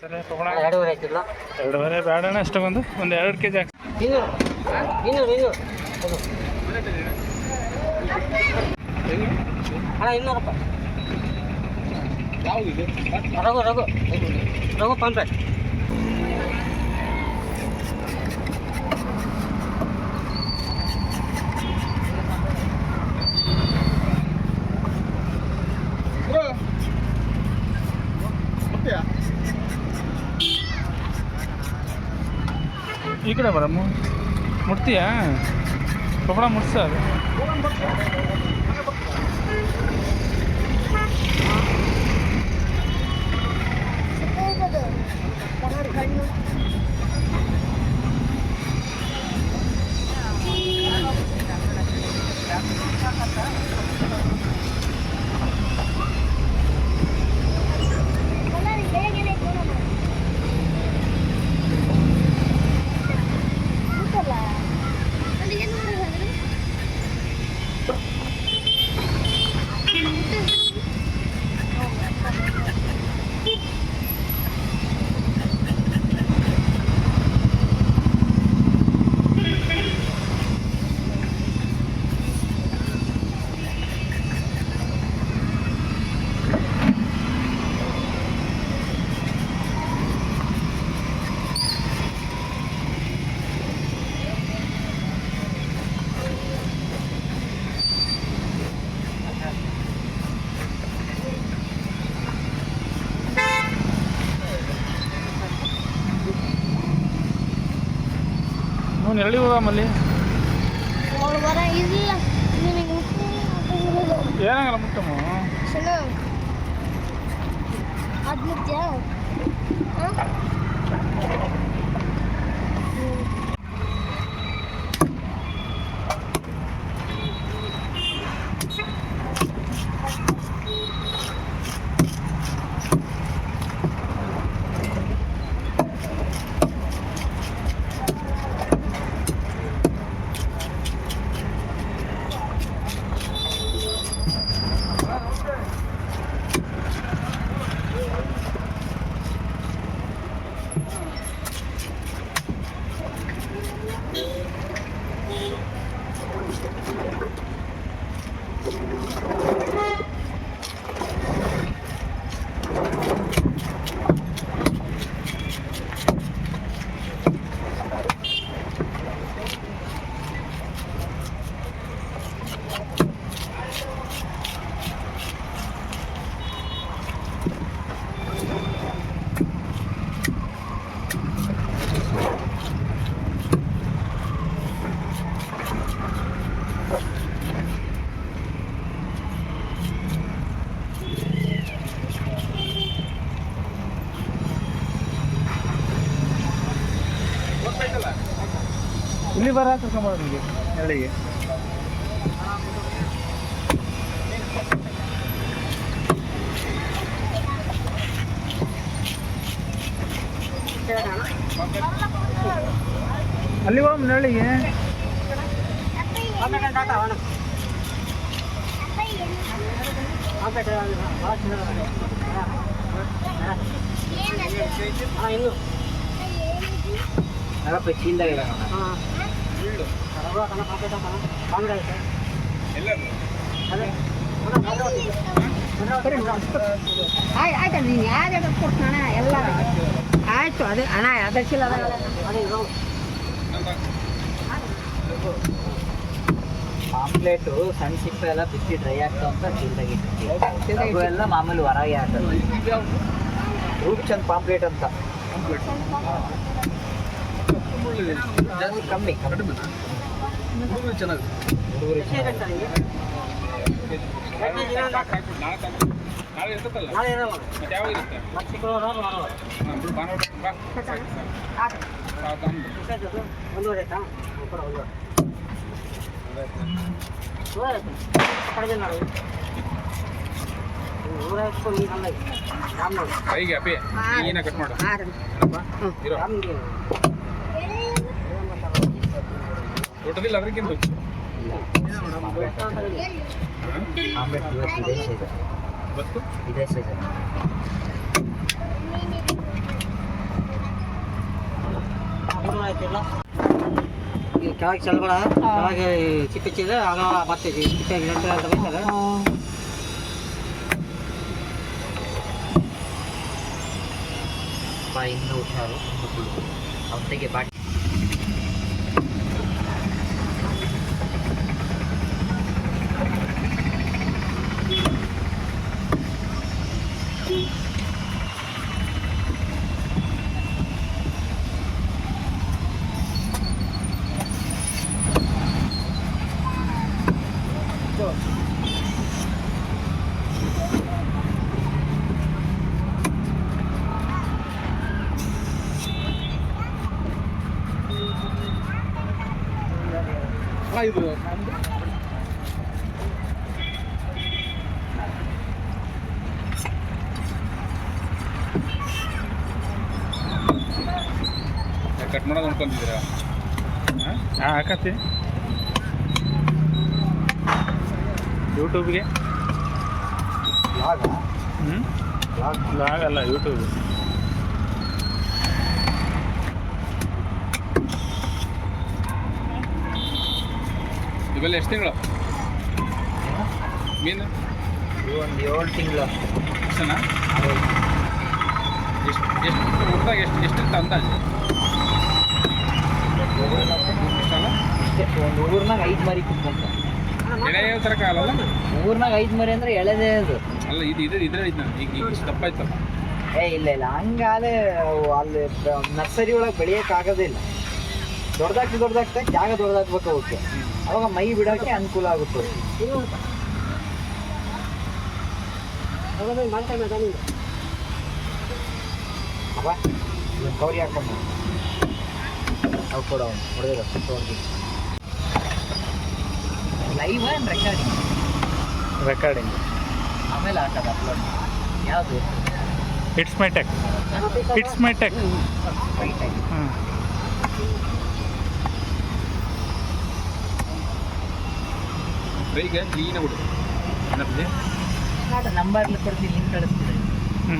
ಎರಡೂವರೆ ಆಯ್ತಿಲ್ಲ ಎರಡೂವರೆ ಬೇಡಣ್ಣ ಅಷ್ಟೊಂದು ಒಂದು ಎರಡು ಕೆ ಜಿ ಹಾಕಿ. ಇನ್ನೂರು. ಇನ್ನೂರು ಇನ್ನೂರು. ಅದು. ಅಣ್ಣ ಇನ್ನೂರು ರೂಪಾಯಿ ರಘು. ರಘು ರಘು ಪಂಪ್ಲೆಟ್ ಈ ಕಡೆ ಬರಮ್ಮ ಮುಟ್ತೀಯಾ ಕೊಬ್ಬಳ ಮುಟ್ಸ ಅದು ಅವ್ನು ಎಲ್ಲಿ ಹೋಗಮ್ಮಲ್ಲಿ ಅವಳು ಬರ ಇಲ್ಲ ನಿನಗೆ ಏನಾಗಲ್ಲ ಮುಟ್ಟಮ್ಮ ಶನ you ಇಲ್ಲಿ ಬರ ಕರ್ಕೊಂಬರ ನಿಮಗೆ ಎಳ್ಳಿಗೆ ಅಲ್ಲಿ ಹೋಗಮ್ಮ ನೆರಳಿಗೆ ಇನ್ನೂರು ಚೀಲ್ದಾಗ ಇದೆ ಹಾಂ ಆಯ್ತು? ನೀನು ಯಾರು ಕೊಡ್ತಾನ ಎಲ್ಲ ಆಯ್ತು ಅದೇ ಅಣ್ಣ ಅದಕ್ಕಿಲ್ಲ ಪಾಂಪ್ಲೇಟು ಸಣ್ಣ ಸಿಪ್ಪ ಎಲ್ಲ ಬಿಸಿ ಡ್ರೈ ಆಗ್ತಾವ ಅಂತ ಚೀಲ್ದಾಗ ಇಟ್ಟಿರ್ತೀವಿ ಅವು ಎಲ್ಲ ಮಾಮೂಲಿ ಹೊರಗೆ ಹಾಕೋದು ರೂಪ್ ಚಂದ್ ಪಾಂಪ್ಲೇಟ್ ಅಂತ. ಕಮ್ಮಿ ಆಯ್ತಾ ಆಯ್ತು. ಕಡಿಮೆ ಕೈಗೆ ಅಪ್ಪಿ ನೀನ ಕಟ್ ಮಾಡು. ಇರೋ. ಟೋಟಲಿ ಲವರಿಗಿಂತ ಇದೇ ಸೀಸನ್ ಕೆಳಗೆ ಚೆಲ್ಬೇಡ ಕೆಳಗೆ ಚಿಕ್ಕ ಚಿಲ್ಲರೆ ಆಗ ಮತ್ತೆ ಚಿಕ್ಕ ಗಿಡ ಅಂತ ಬೈತಾರೆ ಇನ್ನು ಹುಷಾರು ಅವತ್ತಿಗೆ ಬಾಟಿ ಇದು ಕಟ್ ಮಾಡೋದು ನೋಡ್ಕೊಂತಿದ್ದೀರಾ ಹಾಂ ಹಾಕತ್ತಿ ಯೂಟ್ಯೂಬ್ಗೆ ಹ್ಞೂ ಲಾಗ್ ಅಲ್ಲ ಯೂಟ್ಯೂಬ್ ಇವೆಲ್ಲ ಎಷ್ಟು ತಿಂಗಳು? ಮೀನು? ಒಂದು ಏಳು ತಿಂಗಳು ಅಷ್ಟನಾ? ಎಷ್ಟು ಎಷ್ಟು ಊಟದಾಗ ಎಷ್ಟು ಎಷ್ಟಿರ್ತ ಅಂದಾಜು? ಎಷ್ಟಲ್ಲ? ಒಂದು ಊರ್ನಾಗ ಐದು ಮರಿ ಕುತ್ಕೊಂತ ಎಳೆ ಥರ ಕಾಲಲ್ಲ? ಊರ್ನಾಗ ಐದು ಮರಿ ಅಂದ್ರೆ ಎಳೆದೇ ಅದು. ಅಲ್ಲ ಇದು ಇದು ಇದ್ರೆ ಇದು ಈಗ ಈಗ ದಪ್ಪ ಆಯ್ತಲ್ಲ. ಏ ಇಲ್ಲ ಇಲ್ಲ. ಅವು ಅಲ್ಲಿ ನರ್ಸರಿ ಒಳಗೆ ಬೆಳೆಯಕ್ಕೆ ಇಲ್ಲ. ದೊಡ್ಡದಾಗ್ತಿ ದೊಡ್ಡದಾಗ್ತಾ ಜಾಗ ದೊಡ್ಡದಾಗ್ಬೇಕು ಅವಕ್ಕೆ. ಅವಾಗ ಮೈ ಬಿಡೋಕ್ಕೆ ಅನುಕೂಲ ಆಗುತ್ತೆ ಅಪ್ಪ ಇದೊಂದು ಕೌರಿ ಹಾಕೊಂಡು ಅವು ಕೂಡ ಅವನು ಹೊಡೆದಿರೋ ಸುತ್ತವರೆಗೆ ಲೈವ್ ಆ್ಯಂಡ್ ರೆಕಾರ್ಡಿಂಗ್ ರೆಕಾರ್ಡಿಂಗ್ ಆಮೇಲೆ ಹಾಕೋದು ಅಪ್ಲೋಡ್ ಯಾವುದು it's my tech it's my tech right ಫ್ರೈಗೆ ಕ್ಲೀನಾಗಿ ಬಿಡು. ಏನಪ್ಪ ನಂಬರ್ ಕೊಡ್ತೀನಿ ಲಿಂಕ್ ಕಳಿಸ್ತೀನಿ. ಹ್ಞೂ